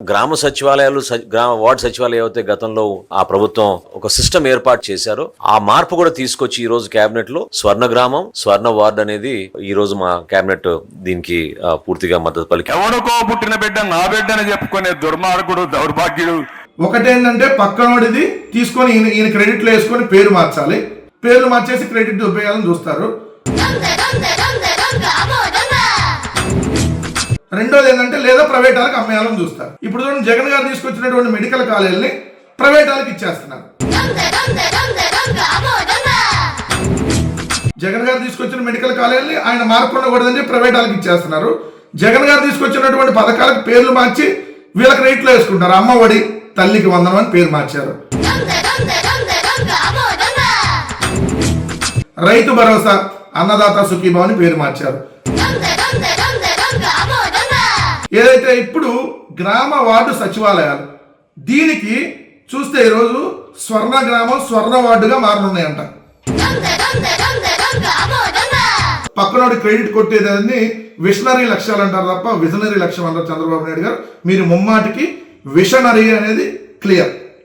గ్రామ సచివాలయాలు గ్రామ వార్డు సచివాలయం అయితే గతంలో ఆ ప్రభుత్వం ఒక సిస్టమ్ ఏర్పాటు చేశారో ఆ మార్పు కూడా తీసుకొచ్చి ఈ రోజు కేబినెట్లో స్వర్ణ గ్రామం స్వర్ణ వార్డు అనేది ఈ రోజు మా కేబినెట్ దీనికి పూర్తిగా మద్దతు పలికి ఎవడికో పుట్టిన బిడ్డ నా బిడ్డ అని చెప్పుకునే దుర్మార్గుడు దౌర్భాగ్యుడు. ఒకటేంటంటే పక్కనోడిది తీసుకొని ఈయన ఈయన క్రెడిట్లో వేసుకొని పేరు మార్చాలి. పేర్లు మార్చేసి క్రెడిట్ దొబ్బేయాలని చూస్తారు. రెండోది ఏంటంటే లేదా ప్రైవేట్ వాళ్ళకి అమ్మేయాలని చూస్తారు. ఇప్పుడు చూడండి జగన్ గారు తీసుకొచ్చినటువంటి మెడికల్ కాలేజీని ప్రైవేట్ వాళ్ళకి ఇచ్చేస్తున్నారు జగన్ గారు తీసుకొచ్చిన మెడికల్ కాలేజీని ఆయన మార్కొండకూడదని చెప్పి ప్రైవేట్ వాళ్ళకి ఇచ్చేస్తున్నారు. జగన్ గారు తీసుకొచ్చినటువంటి పథకాలకు పేర్లు మార్చి వీళ్ళకి రేట్లో వేసుకుంటారు. అమ్మ ఒడి తల్లికి వందనం అని పేరు మార్చారు. రైతు భరోసా అన్నదాత సుఖీభావ్ అని పేరు మార్చారు. ఏదైతే ఇప్పుడు గ్రామ వార్డు సచివాలయాలు దీనికి చూస్తే ఈరోజు స్వర్ణ గ్రామం స్వర్ణ వార్డుగా మారనున్నాయంట. పక్కనోడి క్రెడిట్ కొట్టేదాన్ని విషనరీ లక్ష్యాలు అంటారు తప్ప విజనరీ లక్ష్యం అంటారు చంద్రబాబు నాయుడు గారు. మీరు ముమ్మాటికి విషనరీ అనేది క్లియర్.